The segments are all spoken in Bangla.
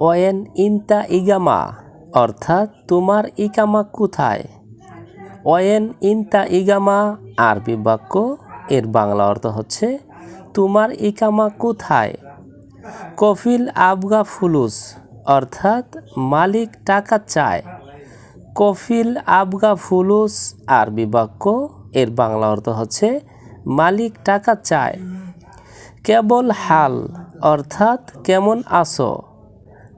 ওয়েন ইনতা ইগামা, অর্থাৎ তোমার ইকামা কোথায়? ওয়েন ইনতা ইগামা, আরবি বাক্য, এর বাংলা অর্থ হচ্ছে, তোমার ইকামা কোথায়? কফিল আবগা ফুলুস, অর্থাৎ মালিক টাকা চায়। কফিল আবগা ফুলুস, আরবি বাক্য, এর বাংলা অর্থ হচ্ছে, মালিক টাকা চায়। কেবল হাল, অর্থাৎ কেমন আসো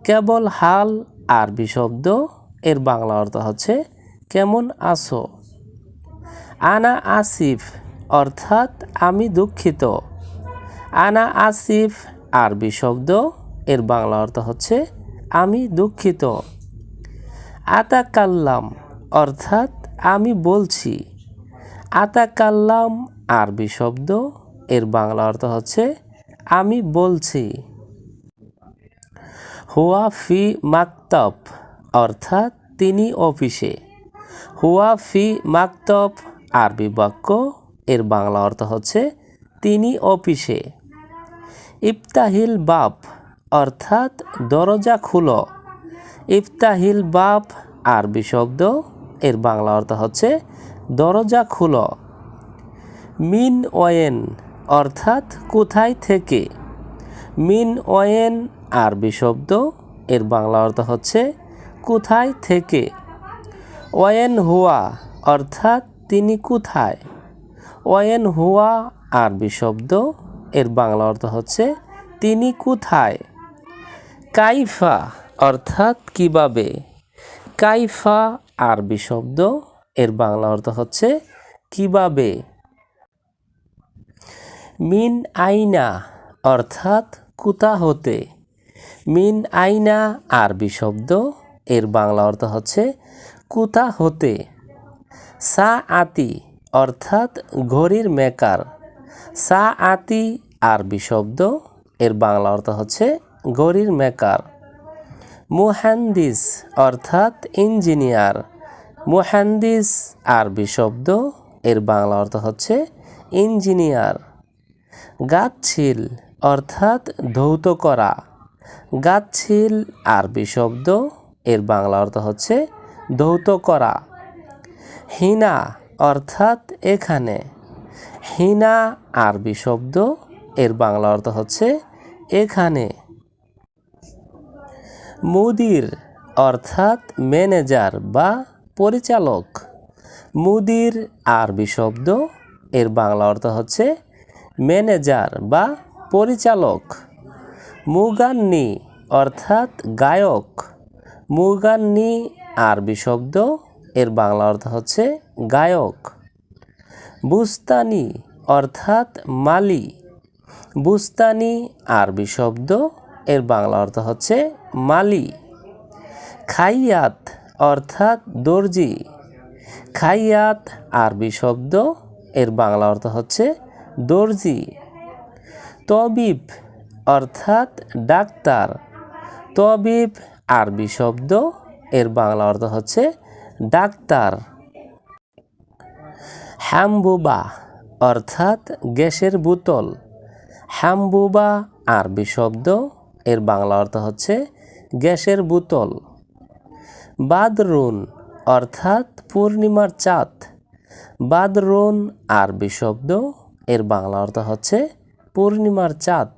কেবল হাল আরবি শব্দ এর বাংলা অর্থ হচ্ছে, কেমন আছো? আনা আসিফ, অর্থাৎ আমি দুঃখিত। আনা আসিফ আরবি শব্দ এর বাংলা অর্থ হচ্ছে, আমি দুঃখিত। আতাকাল্লাম, অর্থাৎ আমি বলছি। আতাকাল্লাম আরবি শব্দ এর বাংলা অর্থ হচ্ছে, আমি বলছি। হুয়া ফি মাকতব, অর্থাৎ তিনি অফিসে। হুয়া ফি মাকতব, আরবি বাক্য, এর বাংলা অর্থ হচ্ছে তিনি অফিসে। ইফতাহিল বাপ অর্থাৎ দরজা খুলো। ইফতাহিল বাপ আরবি শব্দ, এর বাংলা অর্থ হচ্ছে দরজা খুলো। মিন ওয়েন, অর্থাৎ কোথায় থেকে। মিন ওয়েন আরবি শব্দ। এর বাংলা অর্থ হচ্ছে, কোথায় থেকে। ওয়েন হুয়া অর্থাৎ তিনি কোথায়। ওয়েন হুয়া আরবি শব্দ। এর বাংলা অর্থ হচ্ছে, তিনি কোথায়। কাইফা অর্থাৎ কীভাবে। কাইফা আরবি শব্দ। এর বাংলা অর্থ হচ্ছে, কীভাবে। মিন আইনা অর্থাৎ কোথা হতে। মিন আইনা আরবি শব্দ, এর বাংলা অর্থ হচ্ছে কোথা হতে। সা আতি অর্থাৎ ঘড়ির মেকার। সা আতি আরবি শব্দ, এর বাংলা অর্থ হচ্ছে ঘড়ির মেকার। মুহান্দিস অর্থাৎ ইঞ্জিনিয়ার। মুহান্দিস আরবি শব্দ, এর বাংলা অর্থ হচ্ছে ইঞ্জিনিয়ার। গাছছিল অর্থাৎ ধৌত করা। গাছছিল আরবি শব্দ, এর বাংলা অর্থ হচ্ছে ধৌত করা। হিনা অর্থাৎ এখানে। হিনা, আরবি শব্দ, এর বাংলা অর্থ হচ্ছে এখানে। মুদির অর্থাৎ ম্যানেজার বা পরিচালক। মুদির, আরবি শব্দ, এর বাংলা অর্থ হচ্ছে ম্যানেজার বা পরিচালক। মুগান্নি অর্থাৎ গায়ক। মুগান্নি আরবি শব্দ, এর বাংলা অর্থ হচ্ছে গায়ক। বুস্তানি অর্থাৎ মালি। বুস্তানি আরবি শব্দ, এর বাংলা অর্থ হচ্ছে মালি। খাইয়াত অর্থাৎ দর্জি। খাইয়াত আরবি শব্দ, এর বাংলা অর্থ হচ্ছে দর্জি। তবিব অর্থাৎ ডাক্তার। তবিব আরবি শব্দ, এর বাংলা অর্থ হচ্ছে ডাক্তার। হ্যাম্বুবা অর্থাৎ গ্যাসের বোতল। হ্যাম্বুবা আরবি শব্দ, এর বাংলা অর্থ হচ্ছে গ্যাসের বোতল। বাদরুন অর্থাৎ পূর্ণিমার চাঁদ। বাদরুন আরবি শব্দ, এর বাংলা অর্থ হচ্ছে পূর্ণিমার চাঁদ।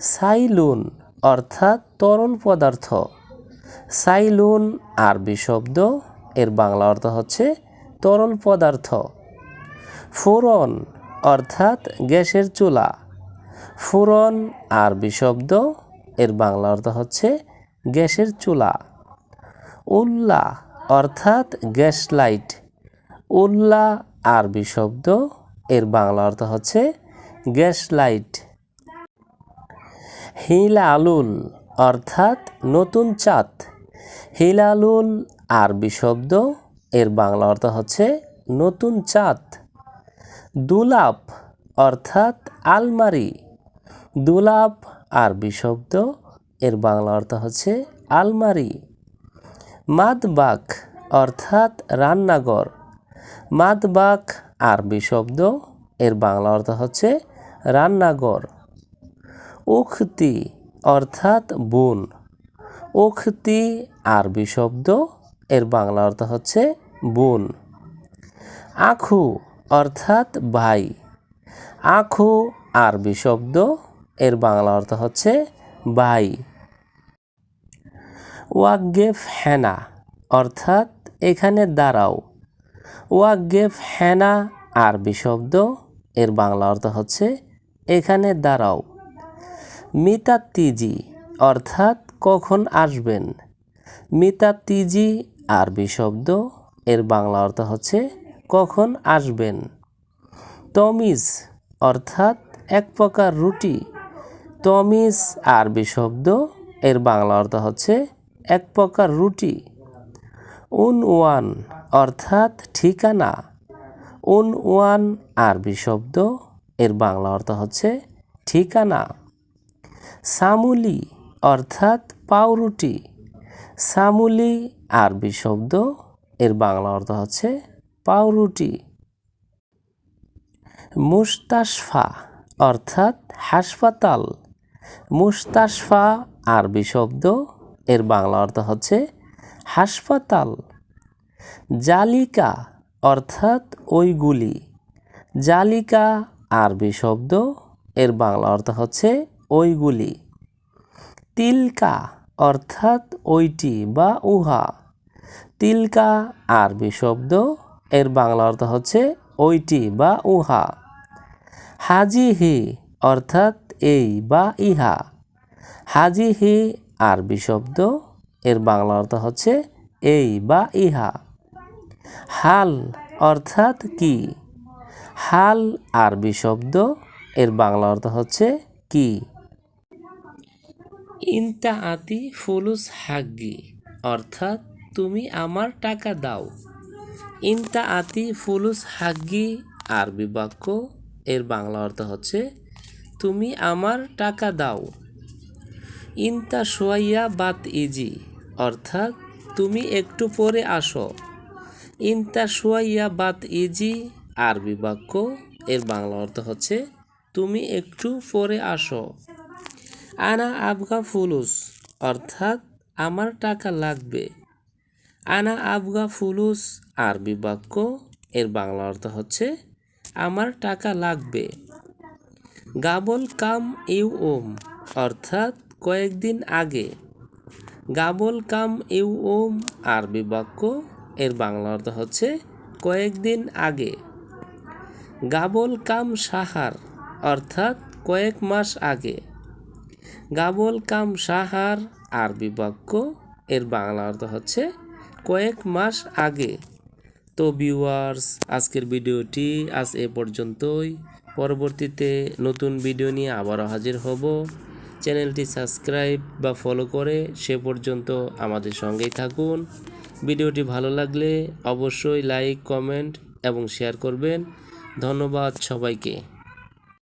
সাইলুন অর্থাৎ তরল পদার্থ। সাইলুন আরবি শব্দ, এর বাংলা অর্থ হচ্ছে তরল পদার্থ। ফুরন অর্থাৎ গ্যাসের চুলা। ফুরন আরবি শব্দ, এর বাংলা অর্থ হচ্ছে গ্যাসের চুলা। উল্লা অর্থাৎ গ্যাস লাইট উল্লা আরবি শব্দ, এর বাংলা অর্থ হচ্ছে গ্যাস লাইট হিলালুল অর্থাৎ নতুন চাঁদ। হিলালুল আরবি শব্দ, এর বাংলা অর্থ হচ্ছে নতুন চাঁদ। দুলাপ অর্থাৎ আলমারি। দুলাপ আরবি শব্দ, এর বাংলা অর্থ হচ্ছে আলমারি। মাদবাক অর্থাৎ রান্নাঘর। মাদবাক আরবি শব্দ, এর বাংলা অর্থ হচ্ছে রান্নাঘর। উখতি অর্থাৎ বোন। উখতি আরবি শব্দ, এর বাংলা অর্থ হচ্ছে বোন। আখু অর্থাৎ ভাই। আখু আরবি শব্দ, এর বাংলা অর্থ হচ্ছে ভাই। ওয়াগেফ হেনা অর্থাৎ এখানে দাঁড়াও। ওয়াগেফ হেনা আরবি শব্দ, এর বাংলা অর্থ হচ্ছে এখানে দাঁড়াও। মিতা তিজি অর্থাৎ কখন আসবেন? মিতা তিজি আরবি শব্দ, এর বাংলা অর্থ হচ্ছে কখন আসবেন। তমিজ, অর্থাৎ এক প্রকার রুটি। তমিজ, আরবি শব্দ, এর বাংলা অর্থ হচ্ছে এক প্রকার রুটি। উন ওয়ান অর্থাৎ ঠিকানা। উন ওয়ান আরবি শব্দ এর বাংলা অর্থ হচ্ছে ঠিকানা। সামুলি অর্থাৎ পাউরুটি। সামুলি আরবি শব্দ, এর বাংলা অর্থ হচ্ছে পাউরুটি। মুস্তাশফা অর্থাৎ হাসপাতাল। মুস্তাশফা আরবি শব্দ, এর বাংলা অর্থ হচ্ছে হাসপাতাল। জালিকা অর্থাৎ ওইগুলি। জালিকা আরবি শব্দ, এর বাংলা অর্থ হচ্ছে ওইগুলি। তিলকা অর্থাৎ ওইটি বা উহা। তিলকা আরবি শব্দ, এর বাংলা অর্থ হচ্ছে ওইটি বা উহা। হাজিহি অর্থাৎ এই বা ইহা। হাজিহি আরবি শব্দ, এর বাংলা অর্থ হচ্ছে এই বা ইহা। হাল অর্থাৎ কি? হাল আরবি শব্দ, এর বাংলা অর্থ হচ্ছে কি? ইনতা আতি ফুলুস হাগ্গি, অর্থাৎ তুমি আমার টাকা দাও। ইনতা আতি ফুলুস হাগ্গি, আরবি বাক্য, এর বাংলা অর্থ হচ্ছে তুমি আমার টাকা দাও। ইনতা সোয়াইয়া বাত ইজি, অর্থাৎ তুমি একটু পরে আসো। ইনতা সোয়াইয়া বাত ইজি আরবি বাক্য, এর বাংলা অর্থ হচ্ছে, তুমি একটু পরে আসো। আনা আবগা ফুলুস। অর্থাৎ, আমার টাকা লাগবে। আনা আবগা ফুলুস। আরবি বাক্য, এর বাংলা অর্থ হচ্ছে, আমার টাকা লাগবে। গাবল কাম ইউ ওম। অর্থাৎ, কয়েকদিন আগে। গাবল কাম ইউ ওম। আরবি বাক্য, এর বাংলা অর্থ হচ্ছে, কয়েকদিন আগে। গাবল কাম সাহার, অর্থাৎ কয়েক মাস আগে। গাবল কাম সাহার আরবি বাক্য, এর বাংলা অর্থ হচ্ছে কয়েক মাস আগে। তো ভিউয়ার্স আজকের ভিডিওটি আজ এ পর্যন্তই। পরবর্তীতে নতুন ভিডিও নিয়ে আবারও হাজির হব। চ্যানেলটি সাবস্ক্রাইব বা ফলো করে সে পর্যন্ত আমাদের সঙ্গেই থাকুন। ভিডিওটি ভালো লাগলে অবশ্যই লাইক কমেন্ট এবং শেয়ার করবেন। ধন্যবাদ সবাইকে।